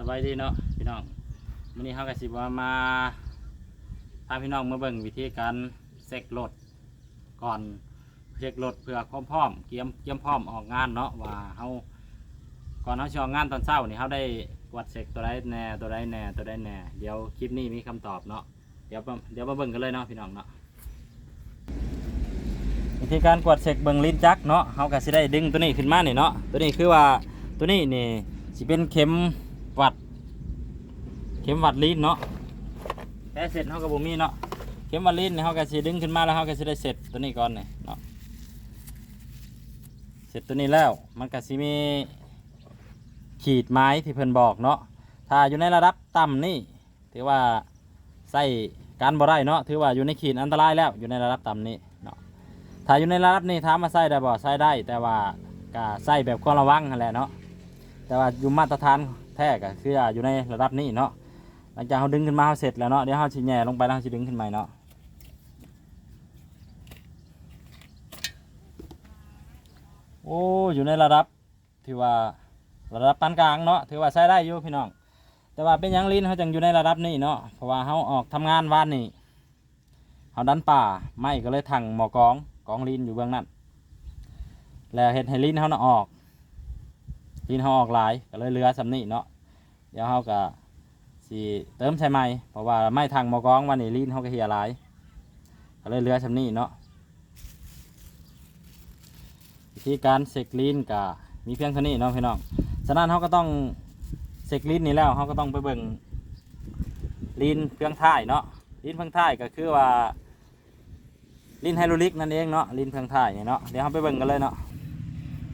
สบายดีเนาะพี่น้องวันนี้เขาก็สิว่ามาพาพี่น้องมาเบิ่งวิธีการเซ็กรถก่อนเช็ครถเพื่อความพร้อมเตรียมเตรียมพร้อมออกงานเนาะว่าเขาก่อนเขาจะออกงานตอนเช้านี่เขาได้กวดเซ็กตัวใดแน่ตัวใดแน่ตัวใดแน่เดี๋ยวคลิปนี้มีคำตอบเนาะเดี๋ยวมาเดี๋ยวมาเบิ่งกันเลยเนาะพี่น้องเนาะวิธีการกวดเซ็กเบิ่งลิ้นจักเนาะเขาก็สิได้ดึงตัวนี้ขึ้นมานี่เนาะตัวนี้คือว่าตัวนี้นี่สิเป็นเข็ม วัด เข็มวัดลิ้นเนาะแค่เสร็จเขาก็บ่มีเนาะเข็มวัดลิ้นเขาก็สิดึงขึ้นมาแล้วเขาก็สิได้เสร็จตัวนี้ก่อนนี่เนาะเสร็จตัวนี้แล้วมันก็สิมีขีดไม้ที่เพิ่นบอกเนาะถ้าอยู่ในระดับต่ำนี่ถือว่าใส่การบ่ได้เนาะถือว่าอยู่ในขีดอันตรายแล้วอยู่ในระดับต่ำนี่เนาะถ้าอยู่ในระดับนี้ถามมาใส่ได้บ่ใส่ได้ แต่ว่าก็ใส่แบบควรระวังนั่นแหละเนาะแต่ว่าอยู่มาตรฐาน แท้ก็คืออยู่ในระดับนี้เนาะหลังจากเขาดึงขึ้นมาเขาเสร็จแล้วเนาะเดี๋ยวเขาชิแหย่ลงไปแล้วเขาชิดึงขึ้นม่เนาะโอ้อยู่ในระดับที่ว่าระดับปานกลางเนาะถือว่าใช้ได้อยู่พี่น้องแต่ว่าเป็นยังลิ้นเขาจังอยู่ในระดับนี้เนาะเพราะว่าเขาออกทำงานวานนี่เขาดันป่าไม่ก็เลยถังหมอกองกองลิ้นอยู่เบื้องนั้นแล้วเห็ดให้ลิ้นเขาน่ะออก ลิ้นเขาออกหลายก็เลยเหลือสำนี่เนาะเดี๋ยวเขาก็สิเติมใช่ไหมเพราะว่าไม่ทางมอกองวันนี้ลีนเขาก็เหี่ยหลายก็เลยเหลือชำนี้เนาะวิธีการเสกลีนก็มีเพียงเท่านี้เนาะพี่น้องฉะนั้นเขาก็ต้องเสกลีนนี่แล้วเขาก็ต้องไปเบิ่งลีนเพียงท้ายเนาะลีนเพียงท้ายก็คือว่าลีนไฮโดรลิกนั่นเองเนาะลีนเพียงท้ายนี่เนาะเดี๋ยวเขาไปเบิ่งกันเลยเนาะ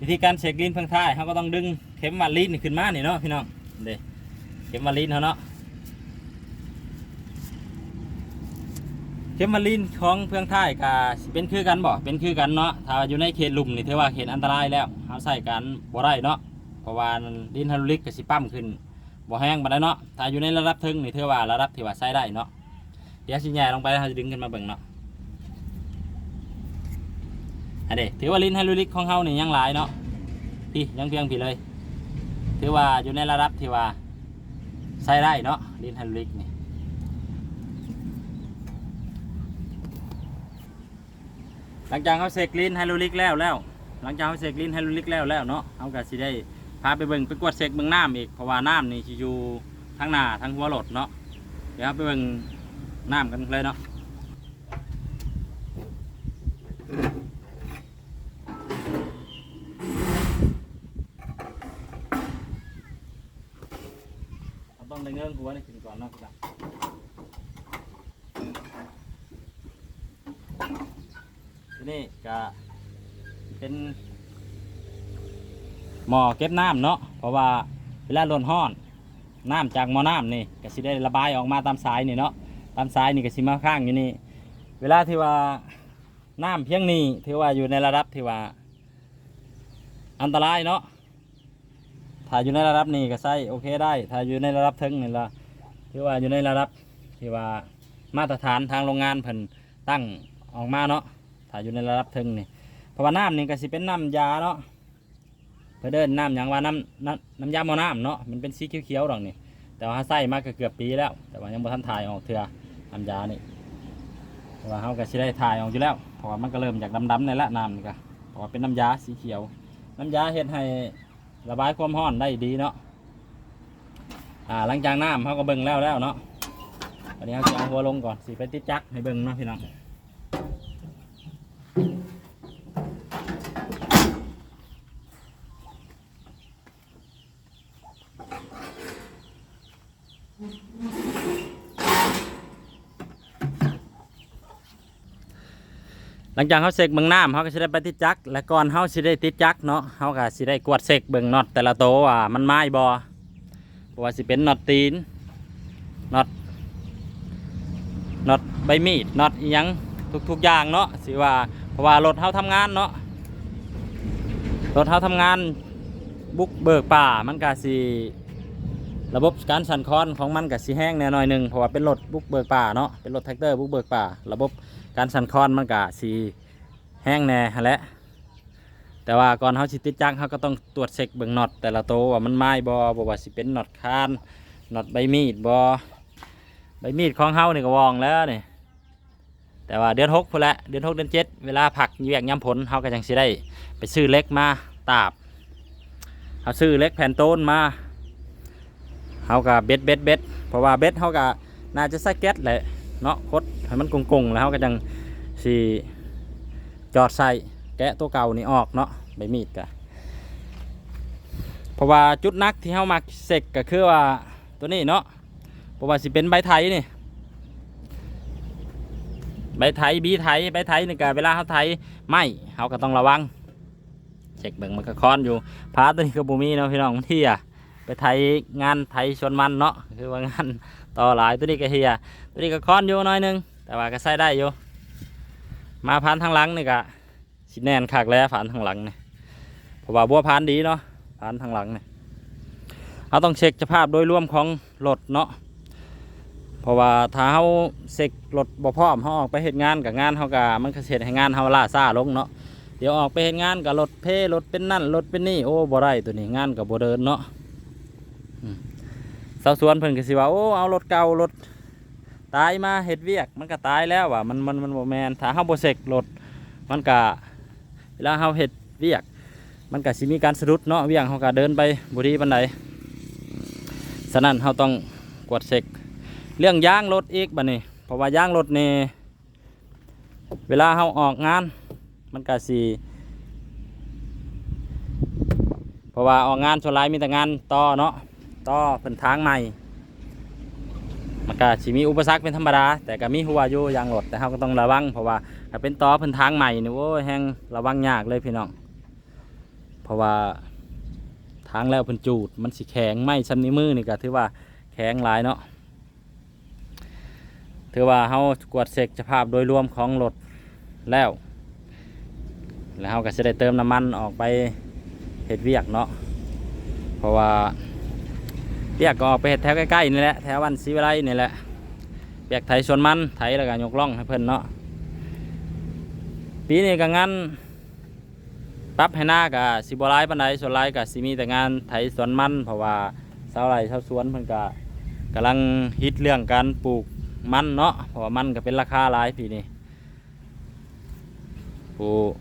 วิธีการเสกลีนเพียงท้ายเขาก็ต้องดึงเข็มวัดลีนนี่ขึ้นมานี่เนาะพี่น้องเด้เข็มมาลินเขาเนาะเข็มมาลินของเพื่องท้ายกาเป็นคือกันบ่เป็นคือกันเนาะถ้าอยู่ในเขตหลุมนี่ถือว่าเขตอันตรายแล้วเขาใส่กันบ่ได้เนาะเพราะว่าดินฮดรอลิกก็สิปั้มขึ้นบ่แห้งบ่ได้เนาะถ้าอยู่ในระดับทึงนี่ถือว่าระดับที่ว่าใส่ได้เนาะเดี๋ยวสิแย่ลงไปแล้วเราจะดึงขึ้นมาเบิ่งเนาะ อันเดถือว่าลิ้นไฮดรอลิกของเขานี่ยังหลายเนาะพี่ยังเพียงพี่เลย ถือว่าอยู่ในระดับที่ว่าใช้ได้เนาะลิ้นไฮดรอลิกนี่หลังจากเขาเสกลิ้นไฮดรอลิกแล้วแล้ว หลังจากเขาเสกลิ้นไฮดรอลิกแล้วแล้วเนาะเขาก็สิได้พาไปเบิ่งไปกวดเสกเบิ่งน้ำอีกเพราะว่าน้ำนี่สิอยู่ทั้งหน้าทั้งหัวรถเนาะเดี๋ยวไปเบิ่งน้ำกันเลยเนาะ ต้องได้เงื่อนหัวนี่ขึ้นก่อนเนาะครับทีนี้ก็เป็นหม้อเก็บน้ำเนาะเพราะว่าเวลาร้อนห้อนน้ำจากหม้อน้ำนี่ก็สิได้ระบายออกมาตามสายนี่เนาะตามสายนี่ก็สิมาข้างอยู่นี่เวลาที่ว่าน้ำเพียงนี้ถือว่าอยู่ในระดับที่ว่าอันตรายเนาะ ถ้าอยู่ในระดับนี้ก็ใส่โอเคได้ ถ้าอยู่ในระดับถึงนี่ละถือว่าอยู่ในระดับที่ว่ามาตรฐานทางโรงงานเพิ่นตั้งออกมาเนาะ ถ้าอยู่ในระดับถึงนี่เพราะว่าน้ำนี่ก็สิเป็นน้ำยาเนาะเพื่อเดินน้ำอย่างว่าน้ำน้ำน้ำยาหมน้ำเนาะ มันเป็นสีเขียวๆดอกนี่ แต่ว่าใส่มาก็เกือบปีแล้ว แต่ว่ายังบ่ทันถ่ายออกเถื่อน้ำยานี่ว่าเขาก็สิได้ถ่ายออกอยู่แล้วเพราะว่ามันก็เริ่มจากดำๆในละน้ำนี่ก็เพราะว่าเป็นน้ำยาสีเขียว น้ำยาเฮ็ดให้ ระบายความร้อนได้ดีเนาะอ่าหลังจากน้ำเขาก็เบิ่งแล้วแล้วเนาะอันนี้เขาจะเอาหัวลงก่อนสีไปติดจักให้เบิ่งเนาะพี่น้อง หลังจากเขาเสกเบิ่งน้ำเขาก็สิได้ไปติดจักรและก่อนเขาสิได้ติดจักรเนาะเขาก็สิได้กวดเสกเบิ่งน็อตแต่ละโตวว่ามันไม้บอเพราะว่าสิเป็นน็อตตีนน็อตน็อตใบมีดน็อตอิหยังทุกๆอย่างเนาะสิว่าเพราะว่ารถเขาทำงานเนาะรถเขาทำงานบุกเบิกป่ามันก็สิระบบการสั่นคลอนของมันก็สิแห้งแน่น่อยหนึ่งเพราะว่าเป็นรถบุกเบิกป่าเนาะเป็นรถแท็กเตอร์บุกเบิกป่า ระบบ การสั่นคลอนมันกะสีแห้งแน่แหละแต่ว่าก่อนเขาสิติดจักเขาก็ต้องตรวจเช็คเบิ่งน็อตแต่ละโตว่ามันไม้บ่บ่ว่าสิเป็นน็อตคานน็อตใบมีดบ่ใบมีดของเฮานี่ก็วองแล้วนี่แต่ว่าเดือนหกพุ่นแหละเดือนหกเดือนเจ็ดเวลาผักเวียกย้ำผลเฮาก็จังสิได้ไปซื้อเล็กมาตาบเฮาซื้อเล็กแผ่นโต้นมาเฮาก็เบ็ดเบ็ดเบ็ดเพราะว่าเบ็ดเฮาก็น่าจะใส่แก๊สแหละ เนาะคดให้มันกงๆแล้วเฮาก็จังสิจอดใส่แกะตัวเก่านี่ออกเนาะใบมีดกะเพราะว่าจุดนักที่เฮามักเสกก็คือว่าตัวนี้เนาะเพราะว่าสิเป็นใบไทยนี่ใบไทยบีไทยใบไทยนี่ก็เวลาเฮาไทยไหมเฮาก็ต้องระวังเช็คเบิ่งมันก็ค้อนอยู่พาตัวนี้ก็บ่มีเนาะพี่น้องที่ยไปไทยงานไทยชวนมันเนาะคือว่างาน ต่อหลายตัวนี้ก็เฮียตัวนี้ก็ค้อนอยู่น้อยนึง แต่ว่าก็ใส่ได้อยู่ มาพันทางหลังนี่ก็สิแน่นคักแล้วผ่านทางหลังเนี่ยเพราะว่าบัวพานดีเนาะผ่านทางหลังเนี่ยเราต้องเช็คสภาพโดยรวมของรถเนาะเพราะว่าถ้าเขาเช็ครถบ่พร้อมเขาออกไปเหตุงานกับงานเขากับมันก็เสร็จให้งานเขาล่าซ่าลงเนาะเดี๋ยวออกไปเหตุงานกับรถเพรถเป็นนั่นรถเป็นนี่โอ้บ่ได้ตัวนี้งานกับบ่เดินเนาะ สาวสวนเพิ่นก็สิว่าโอ้เอารถเก่ารถตายมาเฮ็ดเวียก มันก็ตายแล้วว่ะมันมันมันบ่แมนถ้าเฮาบ่เช็ครถมันก็เวลาเราเห็ดเวียก มันก็สิมีการสะดุดเนาะเวียงเขาก็เดินไปบุรีบันไดฉะนั้นเราต้องกวดเช็คเรื่องยางรถอีกบัดนี้ เพราะว่ายางรถนี่เวลาเราออกงาน มันก็สิเพราะว่าออกงานส่วนหลายมีแต่งานต่อเนาะ ต่อเป็นทางใหม่มันก็สิมีอุปสรรคเป็นธรรมดา แต่ก็มีหัวอยู่ยางรถแต่เราก็ต้องระวังเพราะว่าถ้าเป็นต่อเพิ่นทางใหม่นี่โอ้ยแห้งระวังยากเลยพี่น้องเพราะว่าทางแล้วเพิ่นจูดมันสิแข็งไหมซ้ำนิ้วมือนี่ก็ถือว่าแข็งหลายเนาะถือว่าเฮากวดเช็คสภาพโดยรวมของรถแล้ว แล้วเฮาก็จะได้เติมน้ำมันออกไปเฮ็ดเวียกเนาะเพราะว่า เวียกก็ออกไปเฮ็ดแถวใกล้ๆนี่แหละแถววันศรีวิไลนี่แหละเวียกไถสวนมันไถแล้วก็ยกล่องให้เพิ่นเนาะปีนี้ก็งานปรับให้หน้ากับสิบหลายปันไดส่วนหลกับสิมีแต่งานไถสวนมัน เพราะว่าชาวไร่ชาวสวนเพิ่นก็กำลังฮิตเรื่องการปลูกมันเนาะเพราะว่ามันก็เป็นราคาหลายปีนี้ปลูก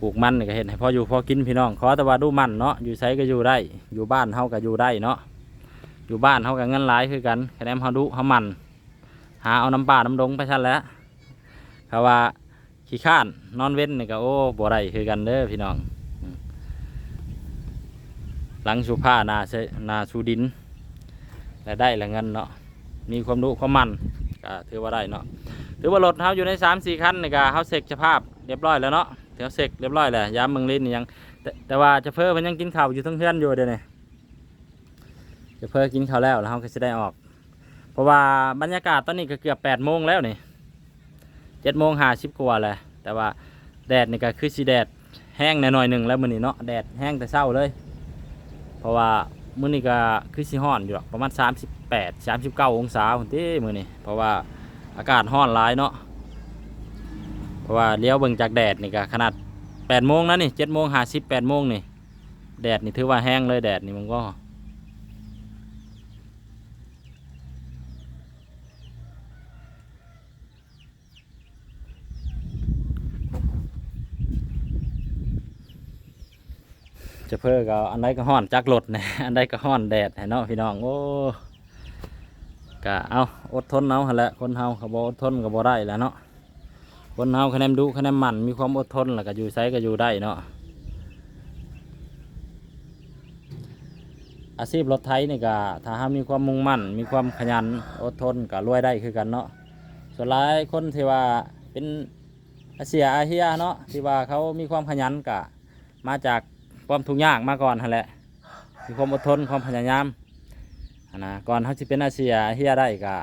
ปลูกมันก็เห็นให้พออยู่พอกินพี่น้องขอแต่ว่าดูมันเนาะอยู่ไสก็อยู่ได้ อยู่บ้านเฮาก็อยู่ได้เนาะ อยู่บ้านเฮาก็เงินหลายคือกันคะแนนเฮาดุเฮามัน หาเอาน้ำป่าน้ำดงไปชั้นแล้วเขาว่าขี้ข้านนอนเว้นนี่ก็โอ้บ่ได้คือกันเด้อพี่น้อง หลังสุผ้านาเสนาสูดินและได้ละเงินเนาะมีความรู้ความมันก็ถือว่าได้เนาะถือว่ารถเฮาอยู่ในสามสี่คันนี่ก็เฮาเสกสภาพเรียบร้อยแล้วเนาะเดี๋ยวเสกเรียบร้อยแล้วยามมืองลิ้นยังแต่แต่ว่าจะเพิ่มมันยังกินข้าวอยู่ทั้งเพื่อนอยู่เดี๋ยวนี้ จะเพิ่กินข้าวแล้วแล้วเฮาก็จะได้ออก เพราะว่าบรรยากาศตอนนี้ก็เกือบแปดโมงแล้วนี่เจ็ดโมงห้าสิบกว่าเลยแต่ว่าแดดนี่ก็คือสีแดดแห้งหน่อยหนึ่งแล้วมื้อนี้เนาะแดดแห้งแต่เช้าเลย เพราะว่ามื้อนี้ก็คือสีห้อนอยู่หรอกประมาณ 38 39 องศาคนที่มื้อนี้เพราะว่าอากาศห้อนหลายเนาะเพราะว่าเลี้ยวเบิ่งจากแดดนี่ก็ขนาด8โมงนะนี่7โมง50 8โมงนี่แดดนี่ถือว่าแห้งเลยแดดนี่มันก็ จะเพิ่อก็อันใดก็ห้อนจักรถนะอันใดก็ห้อนแดดให้เนาะพี่น้องโอ้กะเอาอดทนเอาหั่นแหละคนเฮาขบ่อดทนก็บ่ได้แล้วเนาะคนเฮาคะแนนดุคะแนนหมั่นมีความอดทนแล้วก็อยู่ไสก็อยู่ได้เนาะอาชีพรถไถนี่ก็ถ้าเฮามีความมุ่งมั่น มีความขยันอดทนก็รวยได้คือกันเนาะส่วนหลายคนที่ว่าเป็นอาเซียอาเฮียเนาะที่ว่าเขามีความขยันก็มาจาก ความทุกข์ยากมาก่อนหั่นแหละมีความอดทนความพยายามนะก่อนเขาจะเป็นอาเซียเฮียได้ก็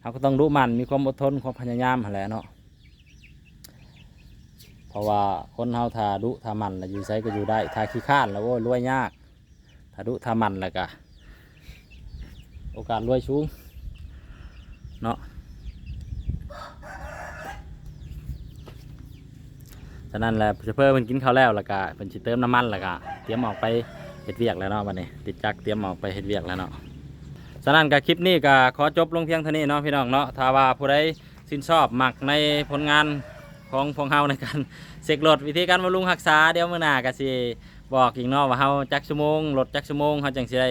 เขาก็ต้องรู้มันมีความอดทนความพยายามหั่นแหละเนาะเพราะว่าคนเฮาถ้าดุถ้ามันแล้วอยู่ไสก็อยู่ได้ถ้าขี้ข้านแล้วโว้ยรวยยากถ้าดุถ้ามันแล้วก็โอกาสรวยสูงเนาะ ฉะนั้นแหละเพื่อเพิ่นกินข้าวแล้วแล้วก็เพิ่นสิเติมน้ำมันแล้วก็เตรียมออกไปเฮ็ดเวียกแล้วเนาะบัดนี้ ติดจักรเตรียมออกไปเฮ็ดเวียกแล้วเนาะฉะนั้นก็คลิปนี้ก็ขอจบลงเพียงเท่านี้เนาะพี่น้องเนาะถ้าว่าผู้ใดชื่นชอบมักในผลงานของพวกเฮาในการเสกรถวิธีการบำรุงรักษาเดี๋ยวมื้อหน้าก็สิบอกอีกเนาะว่าเฮาจักชั่วโมงรถจักชั่วโมงเฮาจังสิได้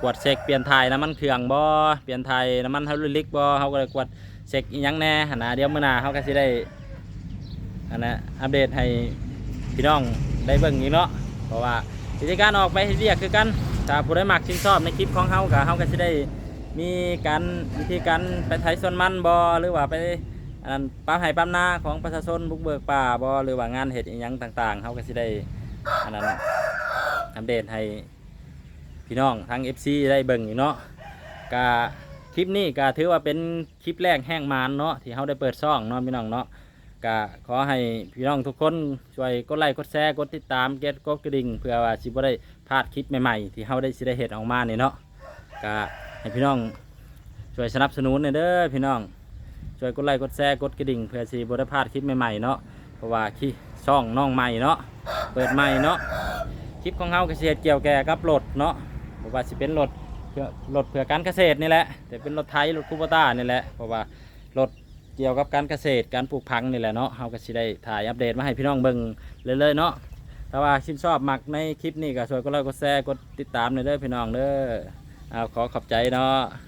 กวดเช็คเปลี่ยนถ่ายน้ำมันเครื่องบ่เปลี่ยนถ่ายน้ำมันไฮดรอลิกบ่เฮาก็เลยกวดเช็คอีหยังแน่หั่นนะเดี๋ยวมื้อหน้าเฮาก็สิได้ อันนะอัปเดตให้พี่น้องได้เบิ่งอีกเนาะเพราะว่าวิธีการออกไปเฮ็ดเวียกคือกันถ้าผู้ใดมักชื่นชอบในคลิปของเฮาก็เฮาก็สิได้มีการวิธีการไปไถสวนมันบ่หรือว่าไปอันนั้นปั๊มไห้ปั๊มนาของประชาชนบุกเบิกป่าบ่หรือว่างานเห็ดอหยังต่างๆเขาก็สิได้อันนั้นอัปเดตให้พี่น้องทั้ง FC ได้เบิ่งอยู่เนาะกะคลิปนี้ก็ถือว่าเป็นคลิปแรกแห้งมานเนาะที่เขาได้เปิดช่องเนาะพี่น้องเนาะ กะขอให้พี่น้องทุกคนช่วยกดไลค์กดแชร์กดติดตามเก็ตกดกระดิ่งเพื่อว่าสิบ่ได้พลาดคลิปใหม่ๆ ที่เขาได้สิได้เห็ดออกมาเนี่ยเนาะกะให้พี่น้องช่วยสนับสนุนหน่อยเด้อพี่น้องช่วยกดไลค์กดแชร์กดกระดิ่งเพื่อสิบได้พลาดคลิปใหม่ๆเนาะเพราะว่าคลิปช่องน้องใหม่เนาะเปิดใหม่เนาะคลิปของเฮาก็สิเฮ็ดเกี่ยวแก่กับรถเนาะเพราะว่าสิเป็นรถเพื่อรถเพื่อการเกษตรนี่แหละแต่เป็นรถไถรถคูโบต้านี่แหละเพราะว่ารถ เกี่ยวกับการเกษตรการปลูกพังนี่แหละเนาะเฮาก็สิได้ถ่ายอัปเดตมาให้พี่น้องเบิ่งเรื่อยๆเนาะถ้าว่าชื่นชอบมักในคลิปนี้ก็ช่วยกดไลค์กดแชร์กดติดตามหน่อยเด้อพี่น้องเด้อเอาขอขอบใจเนาะ